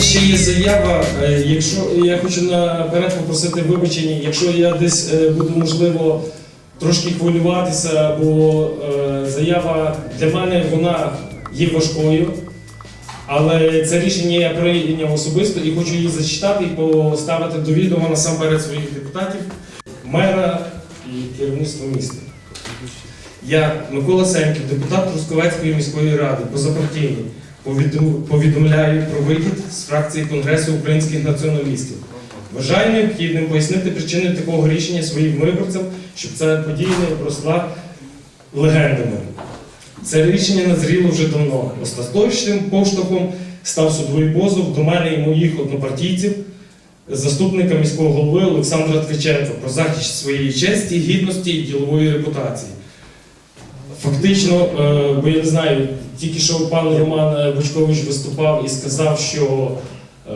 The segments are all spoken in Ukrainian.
ще є заява. е, Якщо я хочу наперед попросити вибачення, якщо я десь е, буду можливо трошки хвилюватися, бо е, заява для мене вона є важкою. Але це рішення я прийняв особисто і хочу її зачитати і поставити до відома насамперед своїх депутатів, мера і керівництва міста. Я, Микола Сеньків, депутат Трускавецької міської ради, позапартійний, повідомляю про вихід з фракції Конгресу українських націоналістів. Вважаю необхідним пояснити причини такого рішення своїм виборцям, щоб ця подія не обросла легендами. Це рішення назріло вже давно. Остаточним поштовхом став судовий позов до мене і моїх однопартійців, заступника міського голови Олександра Ткаченка про захист своєї честі, гідності і ділової репутації. Фактично, е, бо я не знаю, тільки що пан Роман Бучкович виступав і сказав, що е,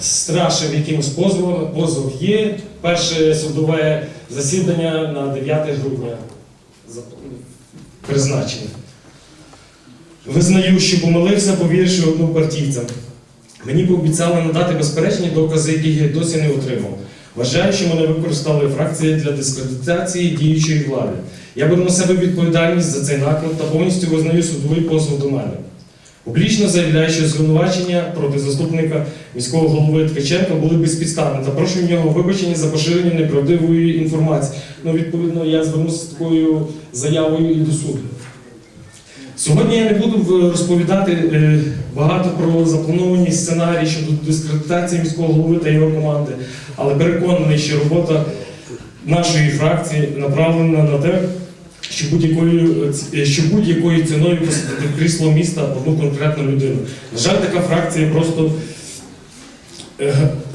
страшив якимось позовами. Позов є. Перше судове засідання на 9 грудня призначене. Визнаю, що помилився, повіривши однопартійцям. Мені пообіцяли надати безперечні докази, яких я досі не отримав. Вважаю, що мене використали фракції для дискредитації діючої влади. Я беру на себе відповідальність за цей наклад та повністю визнаю судовий позов до мене. Публічно заявляю, що звинувачення проти заступника міського голови Ткаченка були безпідставні та прошу в нього вибачення за поширення неправдивої інформації. Ну, відповідно, я звернуся з такою заявою і до суду. Сьогодні я не буду розповідати е, багато про заплановані сценарії щодо дискредитації міського голови та його команди, але переконаний, що робота нашої фракції направлена на те, що будь-якою е, що будь-якою ціною посадити в крісло міста одну конкретну людину. На жаль, така фракція просто е,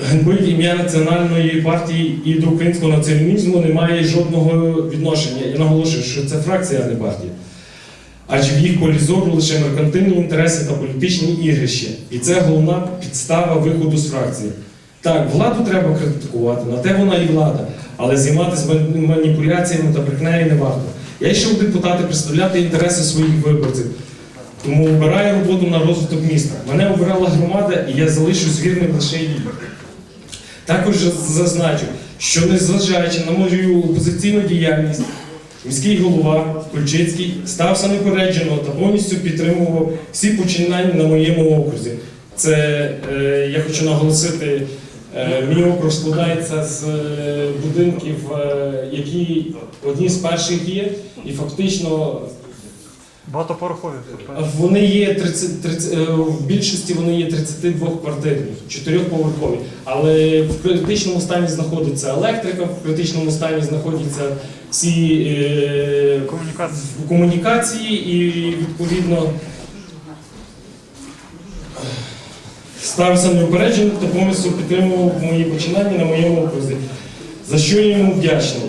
ганьбить ім'я національної партії і до українського націоналізму не має жодного відношення. Я наголошую, що це фракція, а не партія. Адже в їх полі зору лише меркантильні інтереси та політичні ігрища. І це головна підстава виходу з фракції. Так, владу треба критикувати, на те вона і влада, але займатися маніпуляціями та брехнею не варто. Я йшов депутати представляти інтереси своїх виборців, тому обираю роботу на розвиток міста. Мене обирала громада, і я залишусь вірним лише їй. Також зазначу, що незважаючи на мою опозиційну діяльність, міський голова Кульчицький стався непереджено та повністю підтримував всі починання на моєму окрузі. Це е, я хочу наголосити. е, Мій округ складається з е, будинків, е, які одні з перших є, і фактично Багатопорохові. вони є 30, 30, е, в більшості вони є 32 квартирні, 4-поверхові. Але в критичному стані знаходиться електрика, в критичному стані знаходяться всі е, Комунікація. комунікації і відповідно ставився неупереджено та повністю підтримував мої починання на моєму окрузі, за що я йому вдячний.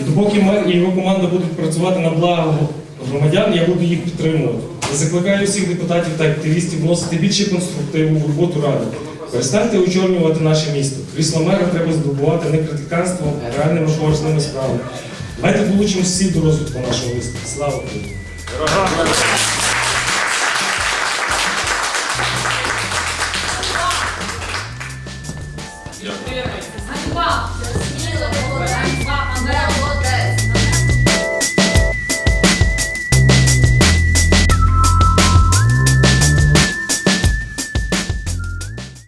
І допоки мер і його команда будуть працювати на благо громадян, я буду їх підтримувати. Я закликаю всіх депутатів та активістів вносити більше конструктиву в роботу ради. Перестаньте очорнювати наше місто. Крісло мера треба здобувати не критиканством, а реальними корисними справами. Давайте долучимося всі до розвитку нашого міста. Слава Україні! Дякую.